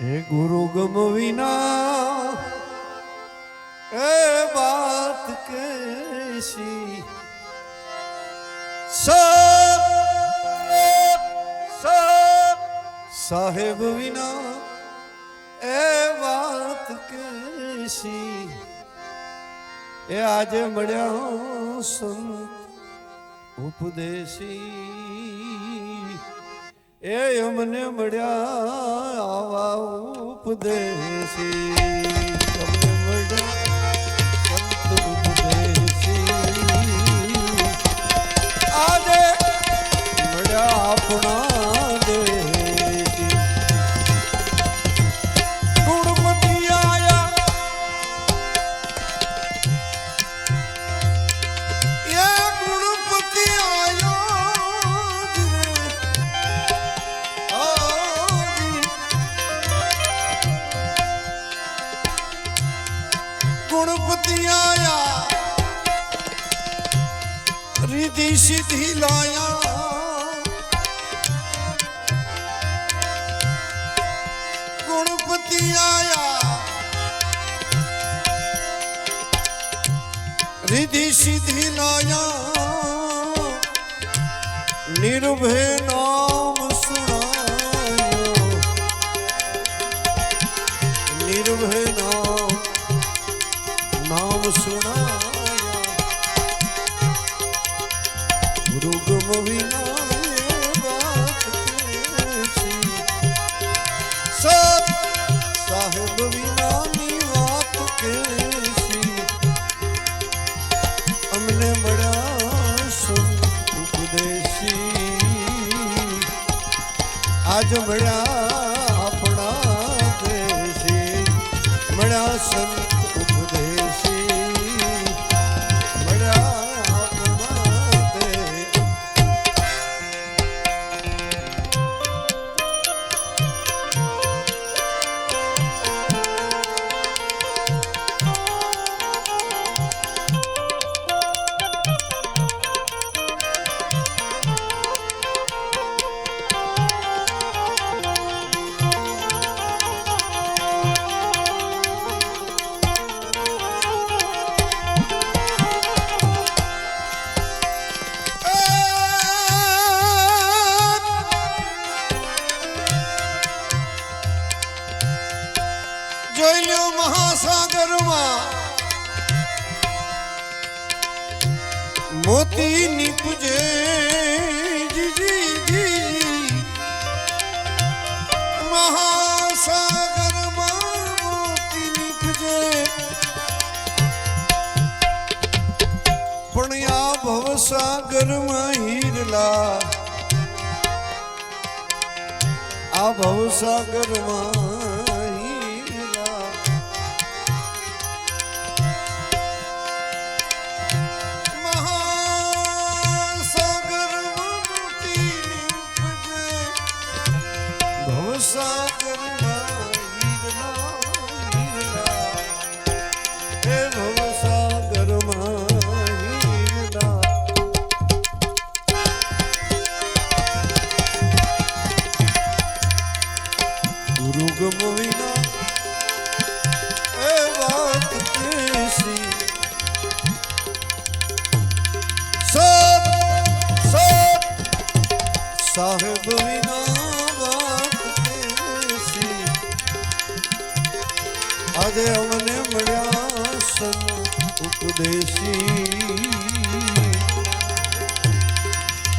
હે ગુરુ ગમ વિના એ સત સત સાહેબ વિના એ વાત કેસી એ આજે મળ્યા સંત ઉપદેશી. એ અમને મળ્યા આવા ઉપદેશી. ગુણપતિ આયા રીતિ સિદ્ધિ લાયા. ગુણપતિ આયા રીતિ સિદ્ધિ લાયા. નિર્ભય ના મહાસાગરમાં મોતી ની પૂજે મહાસાગરમાં મોતી નીપજે પણ આ ભવસાગરમાં હીરલા. આ ભવસાગરમાં હીરલા આજે અમને મળ્યા સન ઉપદેશી.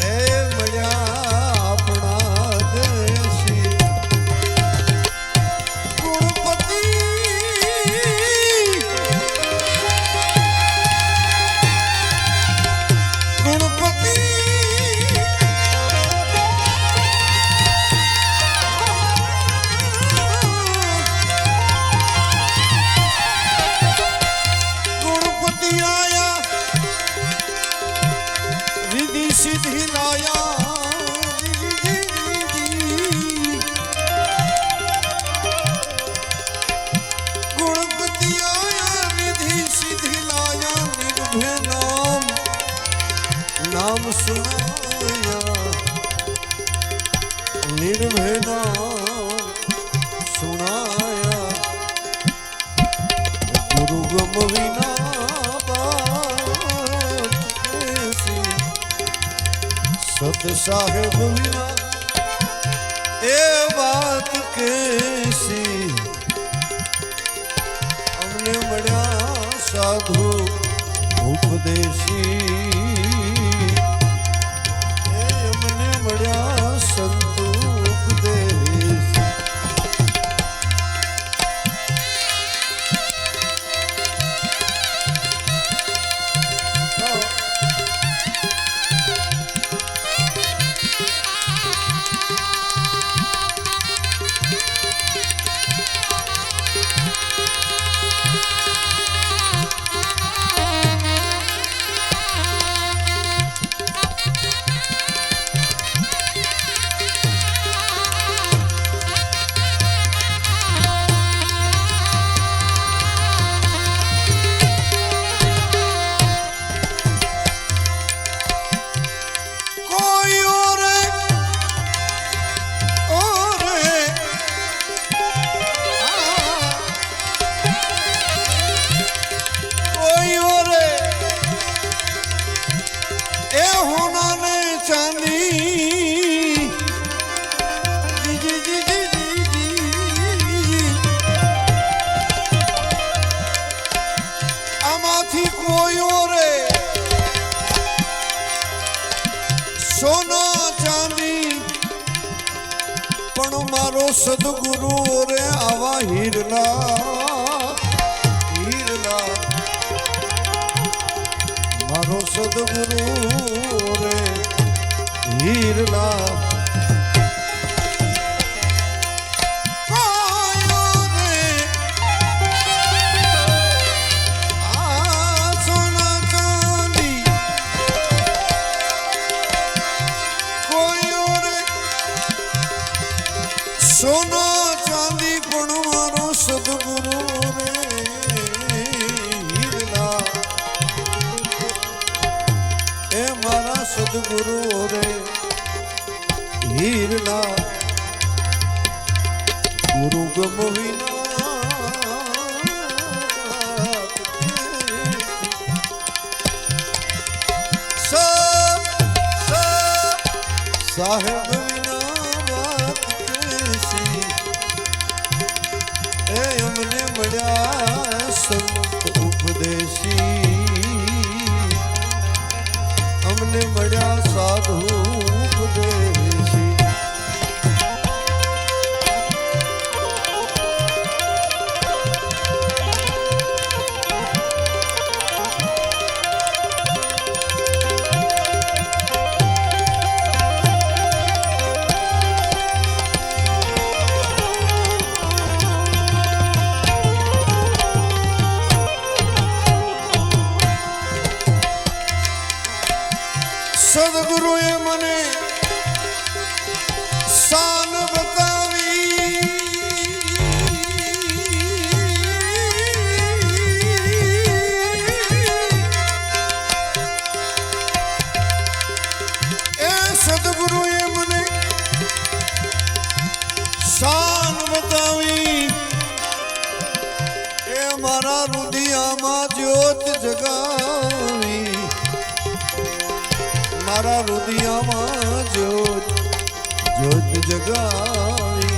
એ મળ્યા સાહેબ વિના એ વાત કેસી અમને મળ્યા સાધુ ઉપદેશી એ હોના ને ચાંદી. આમાંથી કોયો રે? સોનો ચાંદી. પણ મારો સદગુરુ રે આવા હીરલા મારો સદગુરુ રે હીરલા મારા સદગુરુ રે હીરલા ગુરુ ગમ વિના સબ સબ સાહેબ સદગુરુએ મને શાન બતાવી. એ સદગુરુએ મને શાન બતાવી. એ મારા રુધિયામાં જ્યોત જગાવી. મારા રુદિયામાં જોત જોત જગાવી.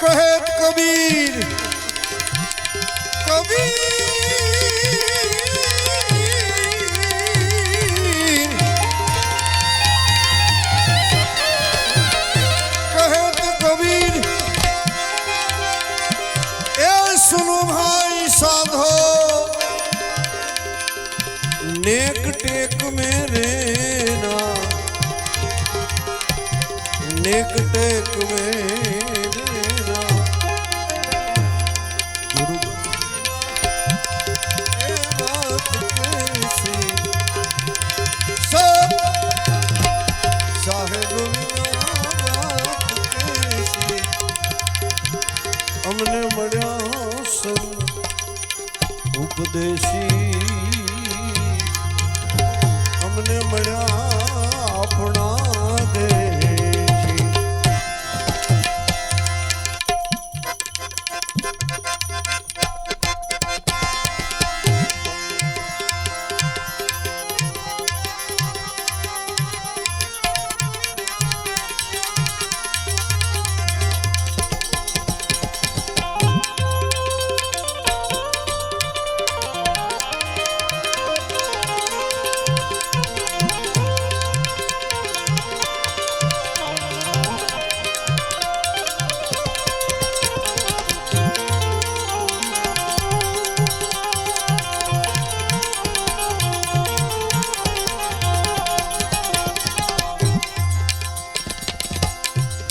કહે કબીર नेक टेक में रहना नेक टेक में रहना गुरु ए बात कैसी सब साहेब विना बात कैसी અમને મળ્યા સંત ઉપદેશી